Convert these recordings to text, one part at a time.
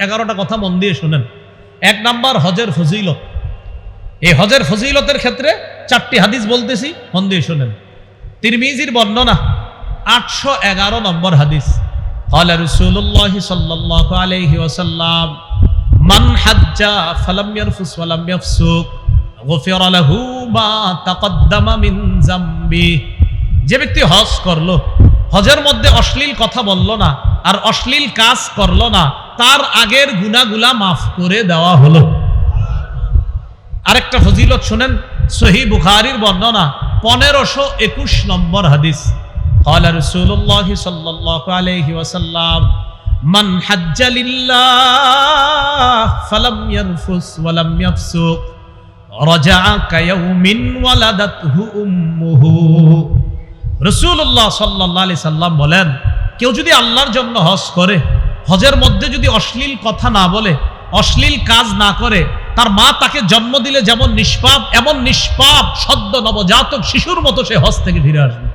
এগারোটা কথা মন দিয়ে শুনেন এক নাম্বার হজের ফজিলত এই হজের ফজিলতের ক্ষেত্রে চারটি হাদিস বলতেছি মন দিয়ে শুনেন তিরমিজির বর্ণনা আটশো এগারো নম্বর হাদিস قال رسول الله صلى الله عليه وسلم من حج فلم يرفث ولم يفسق غفر له ما تقدم من ذنبه যে ব্যক্তি হজ করলো হজের মধ্যে অশ্লীল কথা বলল না আর অশ্লীল কাজ করলো না তার আগের গুনাগুলা মাফ করে দেওয়া হলো আরেকটা ফজিলত শুনেন সহি বুখারির বর্ণনা পনেরোশো একুশ নম্বর হাদিস قال رسول الله صلى الله عليه وسلم من حج لله فلم يرفث ولم يفسق رجع كيوم ولدته امه রসুল্লাহ সাল্লাহ আলি সাল্লাম বলেন কেউ যদি আল্লাহর জন্য হজ করে, হজের মধ্যে যদি অশ্লীল কথা না বলে, অশ্লীল কাজ না করে, তার মা তাকে জন্ম দিলে যেমন নিষ্পাপ, এমন নিষ্পাপ, সদ্য নবজাতক শিশুর মতো সে হজ থেকে ফিরে আসবে।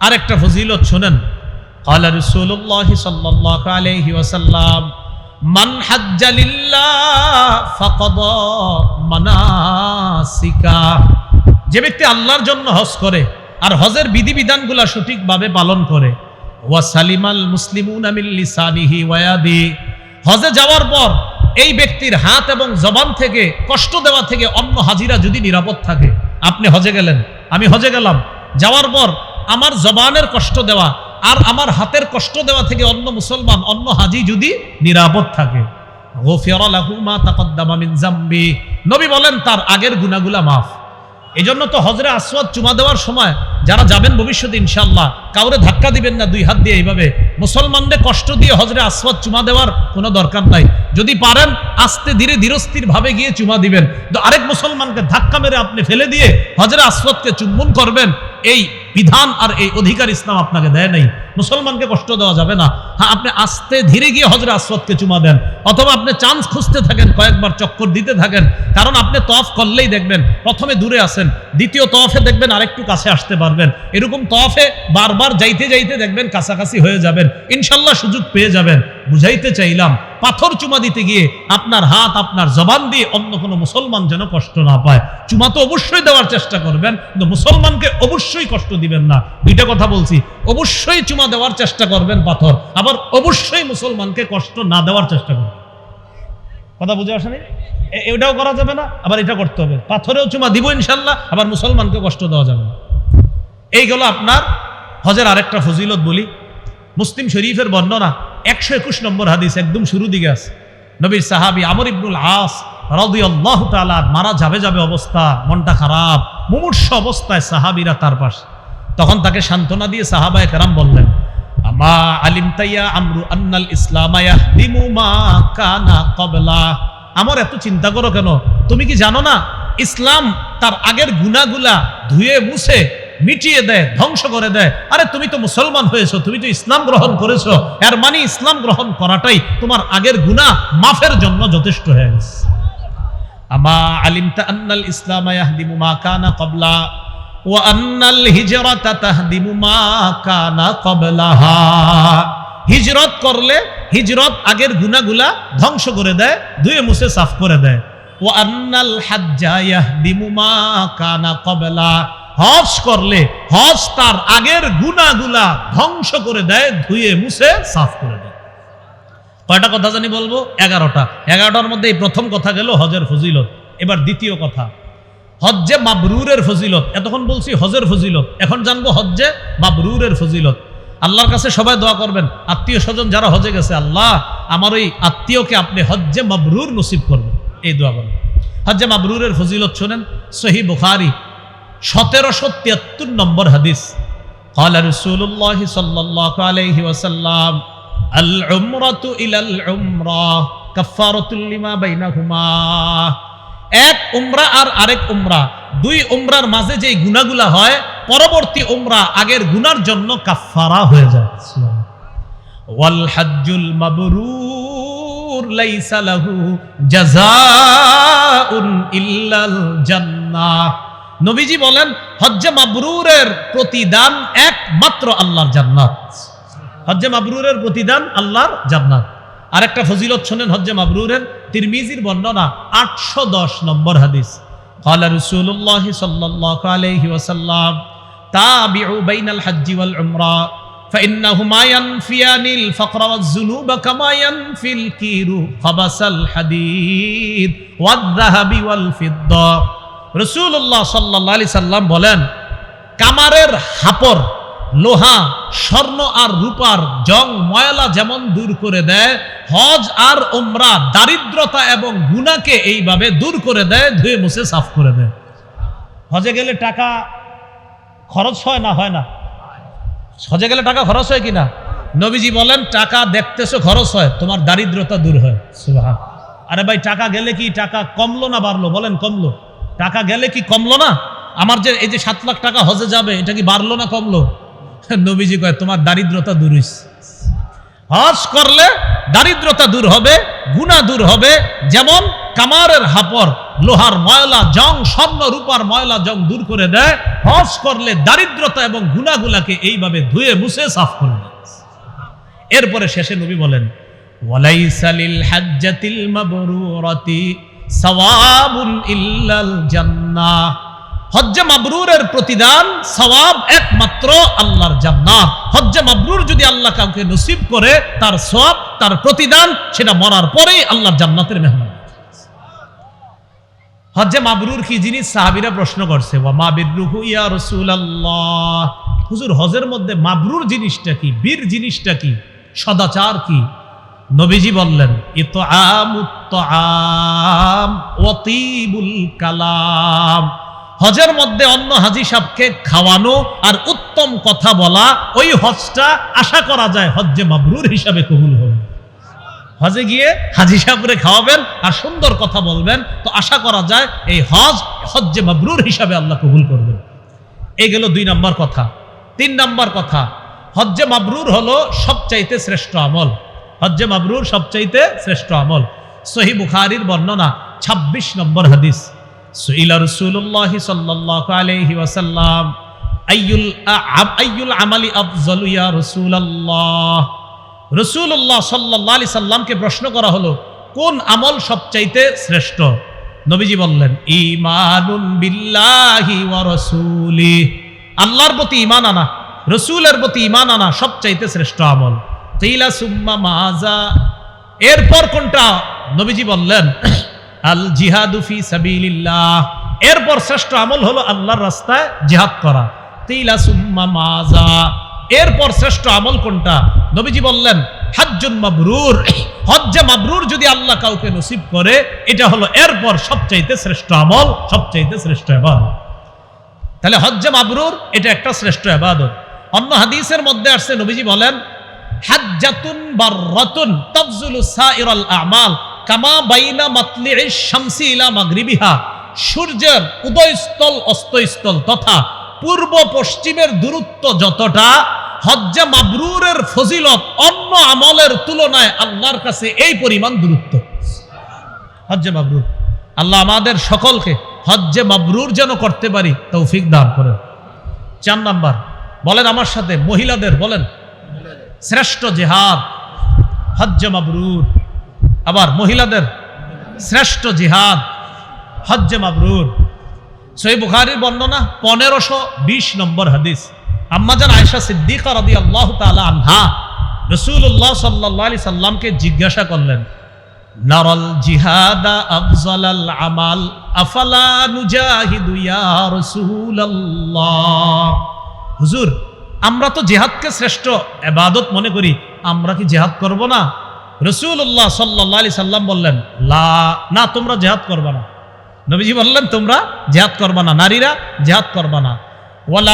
আর একটা ফজিলত শোনেন। যে ব্যক্তি আল্লাহর জন্য হজ করে আর হজের বিধিবিধানগুলা সঠিকভাবে পালন করে ওয়াসালিমাল মুসলিমুন আমিল লিসানিহি ওয়াদি হজে যাওয়ার পর এই ব্যক্তির হাত এবং জবান থেকে, কষ্ট দেওয়া থেকে অন্য হাজিরা যদি নিরাপদ থাকে, আপনি হজে গেলেন। আমি হজে গেলাম। যাওয়ার পর আমার জবানের কষ্ট দেওয়া আর আমার হাতের কষ্ট দেওয়া থেকে অন্য মুসলমান, অন্য হাজি যদি নিরাপদ থাকে। নবী বলেন, তার আগের গুনাহগুলা মাফ। এই জন্য তো হজরে আসওয়াদ চুমা দেওয়ার সময় যারা যাবেন ভবিষ্যতে ইনশাল্লাহ কাউরে ধাক্কা দিবেন না, দুই হাত দিয়ে এইভাবে। মুসলমানদের কষ্ট দিয়ে হজরে আসওয়াদ চুমা দেওয়ার কোনো দরকার নাই। যদি পারেন, আস্তে ধীরে ধীরস্থির ভাবে গিয়ে চুমা দিবেন। তো আরেক মুসলমানকে ধাক্কা মেরে আপনি ফেলে দিয়ে হজরে আসওয়াদকে চুম্বন করবেন, এই বিধান আর এই অধিকার ইসলাম আপনাকে দেয় নাই। মুসলমানকে কষ্ট দেওয়া যাবে না। হ্যাঁ আপনি আস্তে ধীরে গিয়ে হজরে আসওয়াদকে চুমা দেন, অথবা আপনি চান্স খুঁজতে থাকেন, কয়েকবার চক্কর দিতে থাকেন, কারণ আপনি তফ করলেই দেখবেন, প্রথমে দূরে আসেন দ্বিতীয় তফে দেখবেন আরেকটু কাছে আসতে পারবেন। এরকম তফে বারবার যাইতে যাইতে দেখবেন কাছাকাছি হয়ে যাবেন, ইনশাল্লাহ সুযোগ পেয়ে যাবেন। বুঝাইতে চাইলাম, পাথর চুমা দিতে গিয়ে আপনার হাত, আপনার জবান দিয়ে অন্য কোনো মুসলমান যেন কষ্ট না পায়। চুমা তো অবশ্যই দেওয়ার চেষ্টা করবেন, কিন্তু মুসলমানকে অবশ্যই কষ্ট দিবেন না। দুইটা কথা বলছি, অবশ্যই চুমা দেওয়ার চেষ্টা করবেন পাথর। আবার অবশ্যই মুসলমানকে কষ্ট না দেওয়ার চেষ্টা করবেন। কথা বুঝে আসেনি? এটাও করা যাবে না, আবার এটা করতে হবে। পাথরেও চুমা দিব ইনশাল্লাহ, আবার মুসলমানকে কষ্ট দেওয়া যাবে না। এই গেল আপনার হজের আরেকটা ফজিলত বলি। মুসলিম শরীফের বর্ণনা, একশো একুশ নম্বর হাদিস একদম শুরু দিকে আছে। নবীর সাহাবি আমর ইবনুল আস রাদিয়াল্লাহু তাআলা মারা যাবে যাবে অবস্থা, মনটা খারাপ, মুমূর্ষ অবস্থায় সাহাবীরা তার পাশে। তখন তাকে সান্ত্বনা দিয়ে সাহাবায়ে কেরাম বললেন আলিম তাইয়া আমরু আন্নাল ইসলামা ইয়াহদিমু মা কানা ক্বাবলা আমার, এত চিন্তা করো কেন? তুমি কি জানো না? ইসলাম তার আগের গুনাহগুলা ধুয়ে, মুছে, মিটিয়ে দেয়, ধ্বংস করে দেয়। আরে, তুমি তো মুসলমান হয়েছো, তুমি তো ইসলাম গ্রহণ করেছ। এর মানে ইসলাম গ্রহণ করাটাই তোমার আগের গুনাহ মাফের জন্য যথেষ্ট হয়ে গেছে। আমা আলিমতা আন্নাল ইসলাম ইয়াহদিমু মা কানা ক্বাবলা হিজরত করলে হিজরত আগের গুনাহগুলা ধ্বংস করে দেয় ধুয়ে মুছে সাফ করে দেয়। ওয়া আন্নাল হাজ্জা ইয়াহদিমু কানা ক্বাবলা হজ করলে হজ তার আগের গুনাগুলা ধ্বংস করে দেয়, ধুয়ে মুছে সাফ করে দেয়। কয়টা কথা জানি বলব? এগারোটা। এগারোটার মধ্যে এই প্রথম কথা গেল হজের ফজিলত। এবার দ্বিতীয় কথা। হজ্জে মাবরুরের ফজিলত এতক্ষণ বলছি হজের ফজিলত এখন জানবো হজ্জে মাবরুরের ফজিলত আল্লাহর কাছে সবাই দোয়া করবেন আত্মীয় স্বজন যারা হজে গেছে আল্লাহ আমার ওই আত্মীয়কে আপনি হজ্জে মাবরুর নসিব করবেন এই দোয়া করবেন হজ্জে মাবরুরের ফজিলত শোনেন সহি বুখারি সতেরোশো তিয়াত্তর নম্বর হাদিস قال رسول الله صلى الله عليه وسلم العمرة إلى العمرة كفارة لما بينهما এক উমরা আর আরেক উমরা। দুই উমরার মাঝে যে গুনাগুলা হয়, পরবর্তী উমরা আগের গুনার জন্য কাফারা হয়ে যায়। ওয়াল ইল্লাল নবীজি বলেন, হজ্জে মাবরুরের প্রতিদান একমাত্র আল্লাহর জান্নাত। হজ্জে মাবরুরের প্রতিদান আল্লাহর জান্নাত। আরেকটা ফজিলত শোনেন হজ্জে মাবরুরের তিরমিজির বর্ণনা আটশো দশ নম্বর হাদিস قال رسول الله صلى الله عليه وسلم تابعوا بين الحج والعمرة فإنهما ينفيان الفقر والذنوب كما ينفي الكير خبث الحديد والذهب والفضة رسول الله صلى الله عليه وسلم বলেন কামারের হাপর লোহা, স্বর্ণ আর রূপার জং ময়লা যেমন দূর করে দেয়, হজ আর ওমরা দারিদ্রতা এবং গুনাকে এইভাবে দূর করে দেয়, ধুয়ে মুছে সাফ করে দেয়। হজে গেলে টাকা খরচ হয় না হয় না? হজে গেলে টাকা খরচ হয় কিনা নবীজি বলেন, টাকা দেখতেছো খরচ হয়, তোমার দারিদ্রতা দূর হয়। সুবহান। আরে ভাই, টাকা গেলে কি টাকা কমলো না বাড়লো? বলেন, কমলো। টাকা গেলে কি কমলো না? আমার যে, এই যে সাত লাখ টাকা হজে যাবে, এটা কি বাড়লো না কমলো? নবীজি কয়, তোমার দারিদ্রতা দূর হইছে। হজ করলে দারিদ্রতা দূর হবে গুণা দূর হবে। যেমন কামারের হাপর লোহার ময়লা, জং, স্বর্ণ, রূপার ময়লা, জং দূর করে দেয়। হজ করলে দারিদ্রতা এবং গুণাগুলাকে এইভাবে ধুয়ে মুছে সাফ করে দেয়। এরপরে শেষে নবী বলেন ওয়ালাইসালিল হাজ্জাতিল ইল্লাল জান্নাহ। হজ্জে মাবরুরের প্রতিদান সওয়াব একমাত্র আল্লাহর জান্নাত। হজ্জে মাবরুর যদি আল্লাহ কাউকে নসিব করে, তার সওয়াব, তার প্রতিদান, সেটা মরার পরেই আল্লাহর জান্নাতের মেহমান। হজ্জে মাবরুর কি জিনিস? সাহাবীরা প্রশ্ন করছে, ওয়া মা বিররুহু ইয়া রাসূলুল্লাহ? হুজুর, হজের মধ্যে মাবরুর জিনিসটা কি? বীর জিনিসটা কি? সদাচার কি? নবীজি বললেন, ইতআমুত আম ওয়াতিবুল কালাম। হজের মধ্যে অন্য হাজি সাহেবকে খাওয়ানো আর উত্তম কথা বলা, ওই হজটা আশা করা যায় হজ্জে মাবরুর হিসাবে কবুল হবে। হজে গিয়ে হাজি সাহেবরে খাওয়াবেন আর সুন্দর কথা বলবেন, তো আশা করা যায় এই হজ হজ্জে মাবরুর হিসাবে আল্লাহ কবুল করবেন। এই গেল দুই নম্বর কথা। তিন নম্বর কথা, হজ্জে মাবরুর হলো সবচাইতে শ্রেষ্ঠ আমল। হজ্জে মাবরুর সবচাইতে শ্রেষ্ঠ আমল। সহি বুখারির বর্ণনা ২৬ নম্বর হাদিস। সুইলা রসুল্লাহ সাল্লাহ আলহি ওয়াসাল্লাম, আইয়ুল আইয়ুল আমালি আফজলু রসুলাল্লাহ। রসুল্লাহ সাল্লাহ আলি প্রশ্ন করা হলো, কোন আমল সবচাইতে শ্রেষ্ঠ? নবীজি বললেন ইমানুন বিল্লাহি ওয়া রসুলি আল্লাহর প্রতি ইমান আনা, রসুলের প্রতি ইমান আনা সবচাইতে শ্রেষ্ঠ আমল। সুম্মা মাজা এরপর কোনটা? নবীজি বললেন আল জিহাদু ফি সাবিলিল্লাহ। এরপর শ্রেষ্ঠ আমল হলো আল্লাহর রাস্তায় জিহাদ করা। তিলা সুম্মা মাজা এরপর শ্রেষ্ঠ আমল কোনটা? নবীজি বললেন, হাজ্জুন মাবরুর। হজ্জে মাবরুর যদি আল্লাহ কাউকে নসিব করে, এটা হলো এরপর সবচাইতে শ্রেষ্ঠ আমল, সবচাইতে শ্রেষ্ঠ ইবাদত। তাহলে হজ্জে মাবরুর, এটা একটা শ্রেষ্ঠ ইবাদত। অন্য হাদিসের মধ্যে আসছে, নবীজি বলেন, হাজ্জাতুন বাররাতুন তাফজুলু সাইরাল আমাল। কামা বাইনা মাতলি'ইশ শামসি ইলা মাগরিবিহা। সূর্যের উদয়স্থল অস্তস্থল তথা পূর্ব পশ্চিমের দূরত্ব যতটা, হজ্জে মাবরুরের ফজিলত অন্য আমলের তুলনায় আল্লাহর কাছে এই পরিমাণ দূরত্ব। হজ্জে মাবরুর। আল্লাহ আমাদের সকলকে হজ্জে মাবরুর যেন করতে পারি, তৌফিক দান করেন। চার নাম্বার, বলেন আমার সাথে, মহিলাদের বলেন, শ্রেষ্ঠ জেহাদ হজ্জে মাবরুর। আবার মহিলাদের শ্রেষ্ঠ জিহাদ, হজ্জে মাবরুর। সই বুখারির বর্ণনা পনেরোশো বিশ নম্বর হাদিস। আম্মাজান আয়সা সিদ্দিকা রদি আল্লাহ তালা আনহা রসুল্লাহ সাল্লাহ আলি সাল্লামকে জিজ্ঞাসা করলেন, নারল জিহাদা আফজালাল আমাল, আফালা নুজাহিদু ইয়া হুজুর, আমরা তো জিহাদকে শ্রেষ্ঠ এবাদত মনে করি, আমরা কি জেহাদ করব না? রসুল্লাহ সাল্লাহ আলি সাল্লাম বললেন, লা, না, তোমরা জেহাদ করবা না। নবীজি বললেন, তোমরা জেহাদ করবা না, নারীরা জেহাদ করবা না। ওয়াল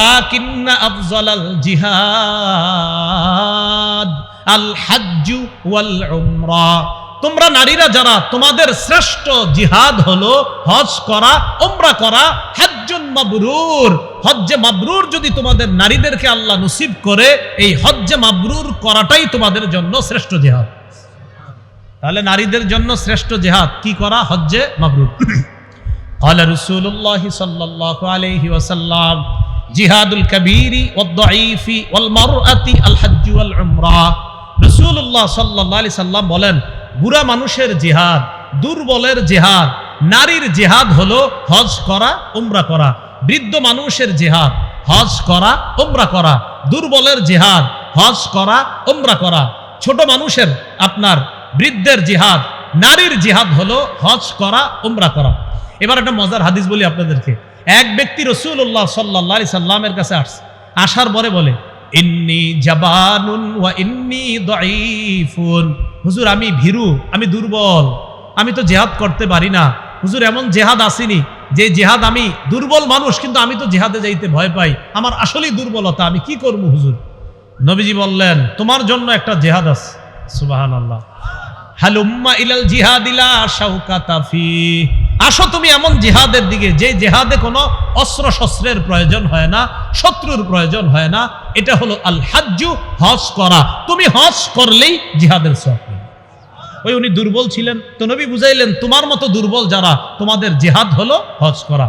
উমরা। তোমরা নারীরা যারা, তোমাদের শ্রেষ্ঠ জিহাদ হলো হজ করা, উমরা করা, হাজ্জুন মাবরুর। হজ্জে মাবরুর যদি তোমাদের নারীদেরকে আল্লাহ নসিব করে, এই হজ্জে মাবরুর করাটাই তোমাদের জন্য শ্রেষ্ঠ জিহাদ। তাহলে নারীদের জন্য শ্রেষ্ঠ জেহাদ কি করা হজ্জে মাবরুর قال رسول الله صلى الله عليه وسلم جهاد الكبير والضعيف والمرأة الحج والعمرة রসুল্লাহ সাল্লাহ আলি সাল্লাম বলেন বুড়া মানুষের জেহাদ দুর্বলের জেহাদ নারীর জেহাদ হলো হজ করা উমরা করা বৃদ্ধ মানুষের জেহাদ হজ করা উমরা করা দুর্বলের জেহাদ হজ করা উমরা করা ছোট মানুষের আপনার বৃদ্ধের জিহাদ, নারীর জিহাদ হলো হজ করা, উমরা করা। এবার একটা মজার হাদিস বলি আপনাদেরকে। এক ব্যক্তি রসুল্লাহ সাল্লাহ সাল্লামের কাছে আসছে। আসার পরে বলে, ইন্নি জাবানুন ওয়া ইন্নি দাইফুন হুজুর, আমি ভীরু, আমি দুর্বল, আমি তো জেহাদ করতে পারি না। হুজুর, এমন জেহাদ আসেনি যে জেহাদ আমি দুর্বল মানুষ, কিন্তু আমি তো জেহাদে যাইতে ভয় পাই। আমার আসলেই দুর্বলতা, আমি কি করব হুজুর? নবীজি বললেন, তোমার জন্য একটা জেহাদ আছে। সুবাহান আল্লাহ হালুম্মা ইলাল জিহাদিলা শাউকাতাফি আসো তুমি এমন জিহাদের দিকে, যে জেহাদে কোনো অস্ত্র শস্ত্রের প্রয়োজন হয় না, শত্রুর প্রয়োজন হয় না। এটা হলো আল হাজ্জু, হজ করা। তুমি হজ করলেই জিহাদের সব ওই উনি দুর্বল ছিলেন। তো নবী বুঝাইলেন, তোমার মতো দুর্বল যারা, তোমাদের জেহাদ হলো হজ করা।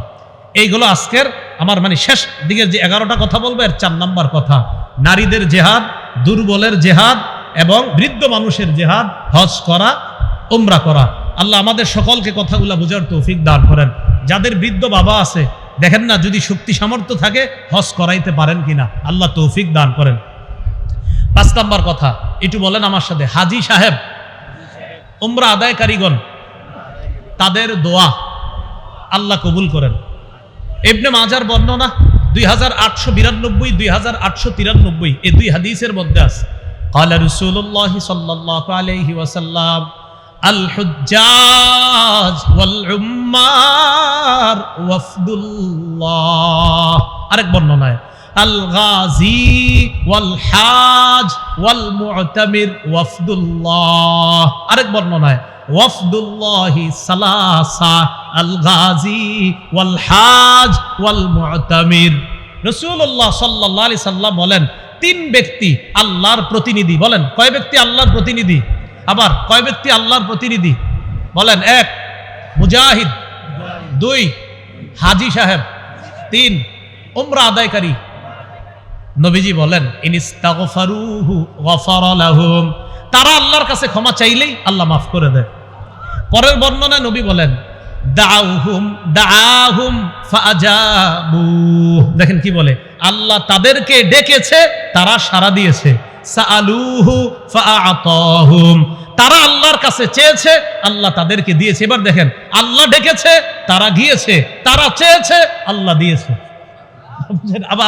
এইগুলো আজকের আমার মানে শেষ দিকের যে এগারোটা কথা বলব, এর চার নাম্বার কথা। নারীদের জেহাদ, দুর্বলের জেহাদ এবং বৃদ্ধ মানুষের জেহাদ, হজ করা, উমরা করা। আল্লাহ আমাদের সকলকে কথাগুলো বোঝার তৌফিক দান করেন। যাদের বৃদ্ধ বাবা আছে, দেখেন না যদি শক্তি সামর্থ্য থাকে, হজ করাইতে পারেন কিনা। আল্লাহ তৌফিক দান করেন। পাঁচ নাম্বার কথা, একটু বলেন আমার সাথে। হাজি সাহেব, উমরা আদায়কারীগণ, তাদের দোয়া আল্লাহ কবুল করেন। এবনে মাজার বর্ণনা দুই হাজার আটশো বিরানব্বই, দুই হাজার আটশো তিরানব্বই, এই দুই হাদিসের মধ্যে আছে। قال رسول الله صلى الله عليه وسلم الحجاج والعمار وفد الله আরেক বর্ণনায় الغازي والحاج والمعتمر وفد الله আরেক বর্ণনায় ওয়াফদুল্লাহি সালাসা আল গাজী ওয়াল হাজ ওয়াল মুতামির রাসূলুল্লাহ সাল্লাল্লাহু আলাইহি সাল্লাম বলেন তিন ব্যক্তি আল্লাহর প্রতিনিধি, বলেন, কয় ব্যক্তি আল্লাহর প্রতিনিধি? আবার, কয় ব্যক্তি আল্লাহর প্রতিনিধি? বলেন, এক, মুজাহিদ, দুই, হাজি সাহেব, তিন, উমরা আদায়কারী। নবীজি বলেন তারা আল্লাহর কাছে ক্ষমা চাইলেই আল্লাহ মাফ করে দেয়। পরের বর্ণনায় নবী বলেন দাহুম দেখেন কি বলে? আল্লাহ তাদেরকে ডেকেছে, তারা সাড়া দিয়েছে। তারা আল্লাহর কাছে চেয়েছে, আল্লাহ তাদেরকে দিয়েছে। এবার দেখেন, আল্লাহ ডেকেছে, তারা গিয়েছে, তারা চেয়েছে, আল্লাহ দিয়েছে।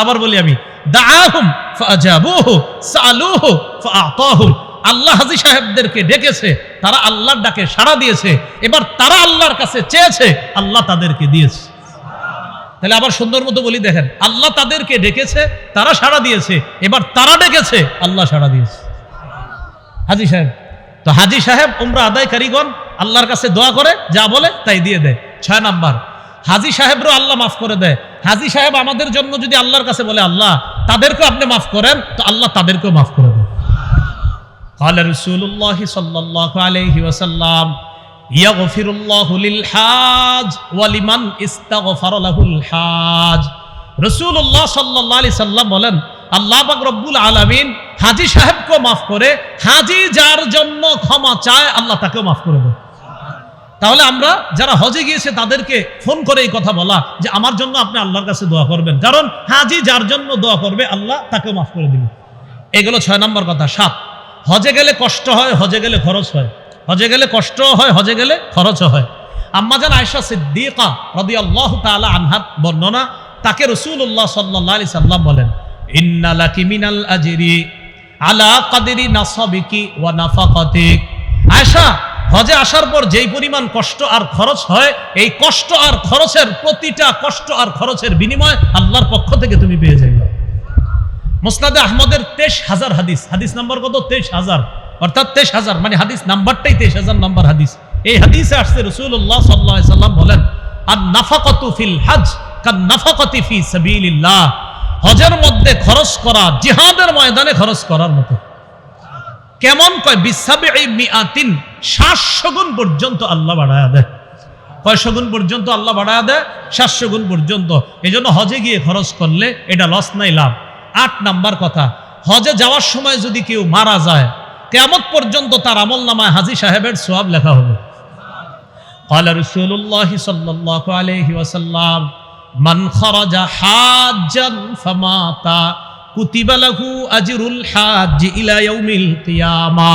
আবার বলি আমি, দাআহুম ফাজাবুহু সাআলুহু ফাআতাহুম আল্লাহ হাজি সাহেবদেরকে ডেকেছে, তারা আল্লাহর ডাকে সাড়া দিয়েছে, এবার তারা আল্লাহর কাছে চেয়েছে, আল্লাহ তাদেরকে দিয়েছে। তাহলে আবার সুন্দর মতো বলি দেখেন, আল্লাহ তাদেরকে ডেকেছে, তারা সাড়া দিয়েছে, এবার তারা ডেকেছে, আল্লাহ সাড়া দিয়েছে। হাজি সাহেব, তো হাজি সাহেব উমরা আদায় কারিগণ আল্লাহর কাছে দোয়া করে, যা বলে তাই দিয়ে দেয়। ছয় নাম্বার, হাজি সাহেবরও আল্লাহ মাফ করে দেয়। হাজি সাহেব আমাদের জন্য যদি আল্লাহর কাছে বলে, আল্লাহ, তাদেরকেও আপনি মাফ করেন, তো আল্লাহ তাদেরকেও মাফ করে قال رسول الله صلى الله عليه وسلم يغفر الله للحاج ولمن استغفر له الحاج রসুল্লাহ সাল্লাহ আলি সাল্লাম বলেন আল্লাহ পাক রব্বুল আলমিন হাজি সাহেবকেও মাফ করে হাজি যার জন্য ক্ষমা চায় আল্লাহ তাকেও মাফ করে দেয় তাহলে আমরা যারা হজে গিয়েছে তাদেরকে ফোন করে এই কথা বলা যে আমার জন্য আপনি আল্লাহর কাছে দোয়া করবেন কারণ হাজি যার জন্য দোয়া করবে আল্লাহ তাকেও মাফ করে দিবে এগুলো ছয় নম্বর কথা সাত হজে গেলে কষ্ট হয়, হজে গেলে খরচ হয়। হজে গেলে কষ্ট হয়, হজে গেলে খরচও হয়। আম্মাজান আয়সা সিদ্দিকা রদি আল্লাহ তালা আনহাত বর্ণনা, তাকে রসুল্লাহ সাল্লাহ আলি সাল্লাম বলেন ইন্নালাকি মিনাল আজিরি আলা কাদেরি নাসাবিকি ওয়া নাফাকাতিক। আয়সা হজে আসার পর যেই পরিমাণ কষ্ট আর খরচ হয়, এই কষ্ট আর খরচের প্রতিটা কষ্ট আর খরচের বিনিময় আল্লাহর পক্ষ থেকে তুমি পেয়ে যাবে মোসনাদে আহমদের তেইশ হাজার হাদিস। হাদিস নাম্বার কত? তেইশ হাজার। অর্থাৎ তেইশ হাজার। মানে হাদিস নাম্বারটাই তেইশ হাজার নাম্বার হাদিস। এই হাদিসে আসছে রসুল্লাহ সাল্লাহ সাল্লাম বলেন আর নাফাকত ফিল হাজ কান নাফাকতি ফি সাবিলিল্লাহ। হজের মধ্যে খরচ করা, জিহাদের ময়দানে খরচ করার মতো। কেমন কয়? বিসাবে এই মিয়াতিন সাতশো পর্যন্ত আল্লাহ বাড়ায় দেয়। কয়শো গুণ পর্যন্ত আল্লাহ বাড়ায় দেয়? সাতশো গুণ পর্যন্ত। এই জন্য হজে গিয়ে খরচ করলে এটা লস নাই, লাভ। আট নাম্বার কথা হজে যাওয়ার সময় যদি কেউ মারা যায় কেয়ামত পর্যন্ত তার আমল নামায় হাজি সাহেবের সোয়াব লেখা হবে قال رسول الله صلى الله عليه وسلم من خرج حاجا فمات كتب له اجر الحاج الى يوم القيامه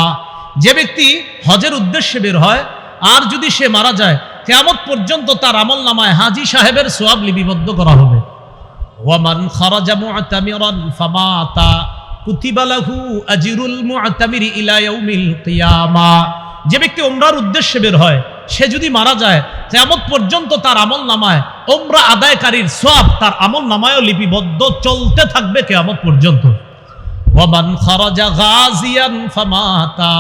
যে ব্যক্তি হজের উদ্দেশ্যে বের হয় আর যদি সে মারা যায় কেয়ামত পর্যন্ত তার আমল নামায় হাজি সাহেবের সোয়াব লিপিবদ্ধ করা হবে ওয়ামান খারাজা মুআতামিরান ফামাতা, কুতিবা লাহু আজরুল মুআতামিরি ইলা ইয়াউমিল কিয়ামা। যে ব্যক্তি ওমরার উদ্দেশ্যে বের হয়, সে যদি মারা যায়, কিয়ামত পর্যন্ত তার আমল নামায় ওমরা আদায়কারীর সব তার আমল নামায়ও লিপিবদ্ধ চলতে থাকবে কেমন পর্যন্ত। ওয়ামান খারাজা গাজিয়ান ফামাতা,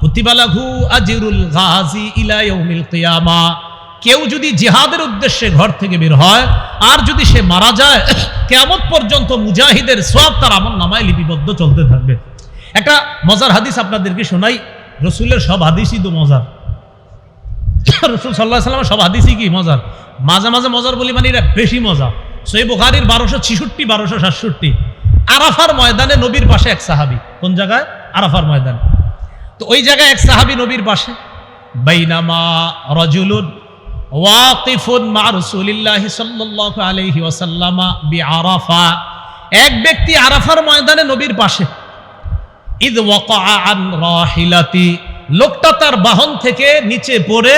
কুতিবা লাহু আজরুল গাজি ইলা ইয়াউমিল কিয়ামা। কেউ যদি জেহাদের উদ্দেশ্যে ঘর থেকে বের হয়, আর যদি সে মারা যায় কেমন পর্যন্ত মুজাহিদের সব তার আমল নামায় লিপিবদ্ধ চলতে থাকবে। একটা মজার হাদিস আপনাদেরকে শোনাই। রসুলের সব হাদিসই তো মজার। রসুল সাল্লাহ সাল্লামের সব হাদিসই কি মজার? মাঝে মাঝে মজার বলি মানে এটা বেশি মজা সই বুখারির বারোশো ছিষট্টি, বারোশো সাতষট্টি। আরাফার ময়দানে নবীর পাশে এক সাহাবি। কোন জায়গায়? আরাফার ময়দান। তো ওই জায়গায় এক সাহাবি নবীর পাশে। বাইনামা রজুলুন ওয়াকিফুন মা রাসূলিল্লাহি সাল্লাল্লাহু আলাইহি ওয়াসাল্লামা বিআরাফা। এক ব্যক্তি আরাফার ময়দানে নবীর পাশে। ইদ ওয়াকা আন রাহিলাতি। লোকটা তার বাহন থেকে নিচে পড়ে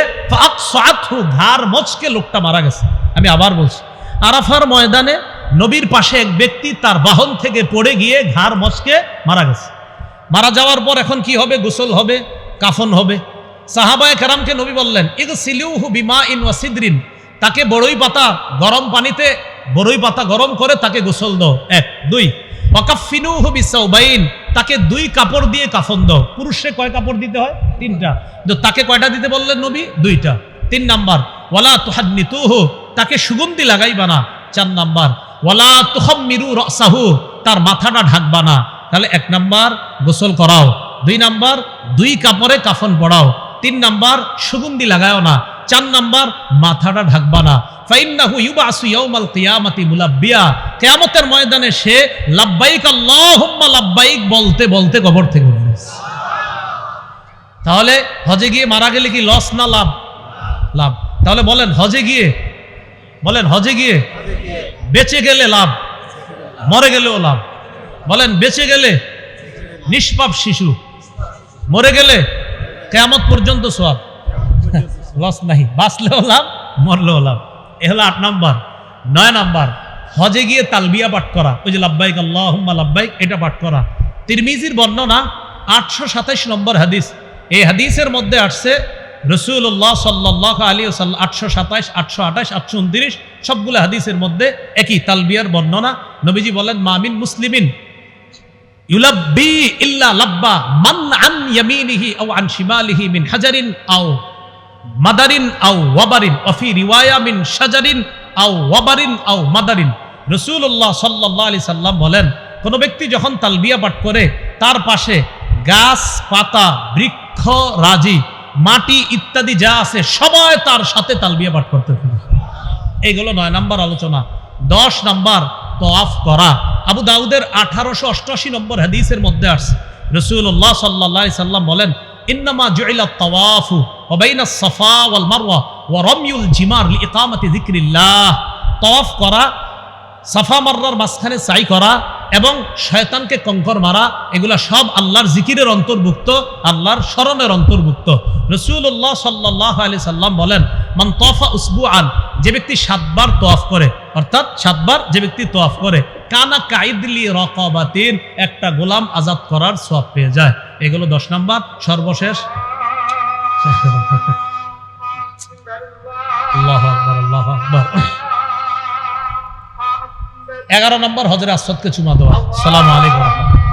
ঘাড় মচকে লোকটা মারা গেছে। আমি আবার বলছি, আরাফার ময়দানে নবীর পাশে এক ব্যক্তি তার বাহন থেকে পড়ে গিয়ে ঘাড় মচকে মারা গেছে। মারা যাওয়ার পর এখন কি হবে? গোসল হবে? কাফন হবে? সাহাবায় কারামকে নবী বললেন ইগ সিলিউহু বিমা ইন ওয়াসিদ্রিন তাকে বড়ই পাতা গরম পানিতে, বড়ই পাতা গরম করে তাকে গোসল দাও। এক, দুই ওয়াকাফিনুহু বিসাউবাইন তাকে দুই কাপড় দিয়ে কাফন দাও। পুরুষে কয় কাপড় দিতে হয়? তিনটা। তো তাকে কয়টা দিতে বললেন নবী? দুইটা। তিন নাম্বার, ওয়ালা তুহান্নিতুহু তাকে সুগন্ধি লাগাইবা না। চার নাম্বার, ওয়ালা তুহাম্মিরু রাসাহু। তার মাথাটা ঢাকবা না। তাহলে এক নাম্বার, গোসল করাও। দুই নাম্বার, দুই কাপড়ে কাফন পড়াও। তিন নাম্বার সুগন্ধি লাগায়ও না, চার নাম্বার মাথাটা ঢাকবা না। তাহলে হজে গিয়ে মারা গেলে কি লস না লাভ? লাভ। তাহলে বলেন, হজে গিয়ে? বলেন, হজে গিয়ে? বেঁচে গেলে লাভ, মরে গেলেও লাভ। বলেন, বেঁচে গেলে? নিষ্পাপ শিশু, মরে গেলে? কেয়ামত পর্যন্ত সব লস নাই। বাঁচলেও লাভ, মরলেও লাভ। এ হলো আট নাম্বার। নয় নাম্বার, হজে গিয়ে তালবিয়া পাঠ করা। ওই যে লাব্বাইক আল্লাহ লাব্বাইক, এটা পাঠ করা। তিরমিজির বর্ণনা আটশো সাতাইশ নম্বর হাদিস। এই হাদিসের মধ্যে আসছে রসুল্লাহ সাল্লাহ আলী সাল্লাহ আটশো সাতাইশ, আটশো আঠাশ, আটশো উনত্রিশ, সবগুলো হাদিসের মধ্যে একই তালবিয়ার বর্ণনা। নবীজি বলেন মামিন মুসলিমিন। ইউলাব্বি ইল্লা লাব্বা মান আন ইয়ামিনিহি আও আন শিমালিহি মিন হাজারিন আও মাদারিন আও ওয়াবারিন রিওয়ায়া মিন আও ওয়াবারিন আও মাদারিন। আলি সাল্লাম বলেন, কোন ব্যক্তি যখন তালবিয়া পাঠ করে, তার পাশে গাছ, পাতা, বৃক্ষ, রাজি, মাটি ইত্যাদি যা আছে, সবাই তার সাথে তালবিয়া পাঠ করতে থাকে। এইগুলো নয়, নাম্বার আলোচনা। দশ নাম্বার তফ করা। আবু দাউদের আঠারোশো অষ্টআশি নম্বর হাদিসের মধ্যে আসছে। রসুল্লাহ সাল্লাহ সাল্লাম বলেন, ইন্নামা জুইলা তাওয়াফু ওবাইনা সাফা ওয়াল মারওয়া ওয়া রামিউল জিমার লিইকামাতি যিকরিল্লাহ। তাওয়াফ করা, সাফা মাররার মাঝখানে সাই করা এবং শয়তানকে কঙ্কর মারা, এগুলা সব আল্লাহর জিকিরের অন্তর্ভুক্ত, আল্লাহর স্মরণের অন্তর্ভুক্ত। রসুল্লাহ সাল্লাহ আলি সাল্লাম বলেন মান তোয়াফা উসবু আন যে ব্যক্তি সাতবার তোয়াফ করে, অর্থাৎ সাতবার যে ব্যক্তি তোয়াফ করে, কানা কাইদলি রকবাতিন, একটা গোলাম আজাদ করার সব পেয়ে যায়। এগুলো দশ নম্বর, সর্বশেষ। এগারো নম্বর হজরে আসদকে চুমা দেওয়া। সালাম আলাইকুম